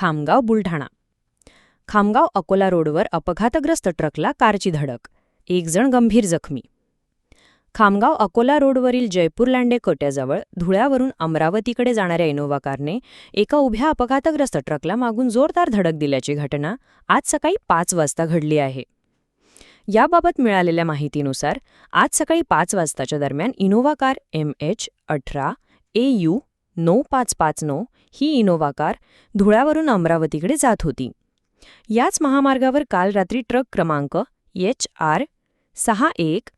खामगाव बुलढाणा. खामगाव अकोला रोडवर अपघातग्रस्त ट्रकला कारची धडक. एक जण गंभीर जखमी. खामगाव अकोला रोडवरील जयपूर लांडे कोट्याजवळ धुळ्यावरून अमरावतीकडे जाणाऱ्या इनोव्हा कारने एका उभ्या अपघातग्रस्त ट्रकला मागून जोरदार धडक दिल्याची घटना आज सकाळी पाच वाजता घडली आहे. याबाबत मिळालेल्या माहितीनुसार आज सकाळी पाच वाजताच्या दरम्यान इनोव्हा कार एम एच अठरा ए यू नऊ पाच पाच नऊ ही इनोव्हा कार धुळ्यावरून अमरावतीकडे जात होती. याच महामार्गावर काल रात्री ट्रक क्रमांक एच आर सहा एक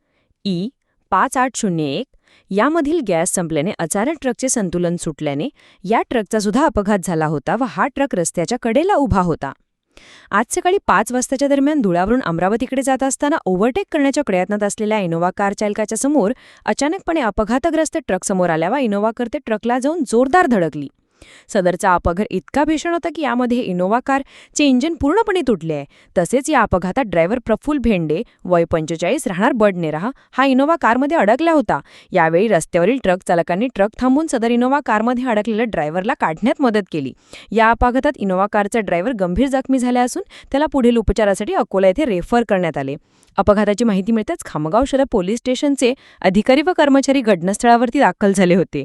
ई पाच आठ शून्य एक यामधील गॅस संपल्याने अचानक ट्रकचे संतुलन सुटल्याने या ट्रकचा सुद्धा अपघात झाला होता व हा ट्रक रस्त्याच्या कडेला उभा होता. आज सकाळी पाच वाजताच्या दरम्यान धुळ्यावरून अमरावतीकडे जात असताना ओव्हरटेक करण्याच्या प्रयत्नात असलेल्या इनोव्हा कार चालकाच्या समोर अचानकपणे अपघातग्रस्त ट्रक समोर आल्यावा इनोव्हा करते ट्रकला जाऊन जोरदार धडकली. सदरचा अपघात इतका भीषण होता की यामध्ये इनोव्हा कारचे इंजिन पूर्णपणे तुटले आहे. तसेच या अपघातात ड्रायव्हर प्रफुल भेंडे वय पंचेचाळीस राहणार बडनेरा हा इनोव्हा कारमध्ये अडकला होता. यावेळी रस्त्यावरील ट्रक चालकांनी ट्रक थांबून सदर इनोव्हा कारमध्ये अडकलेल्या ड्रायव्हरला काढण्यात मदत केली. या अपघातात इनोव्हा कारचा ड्रायव्हर गंभीर जखमी झाला असून त्याला पुढील उपचारासाठी अकोला येथे रेफर करण्यात आले. अपघाताची माहिती मिळताच खामगाव शहर पोलीस स्टेशनचे अधिकारी व कर्मचारी घटनास्थळावरती दाखल झाले होते.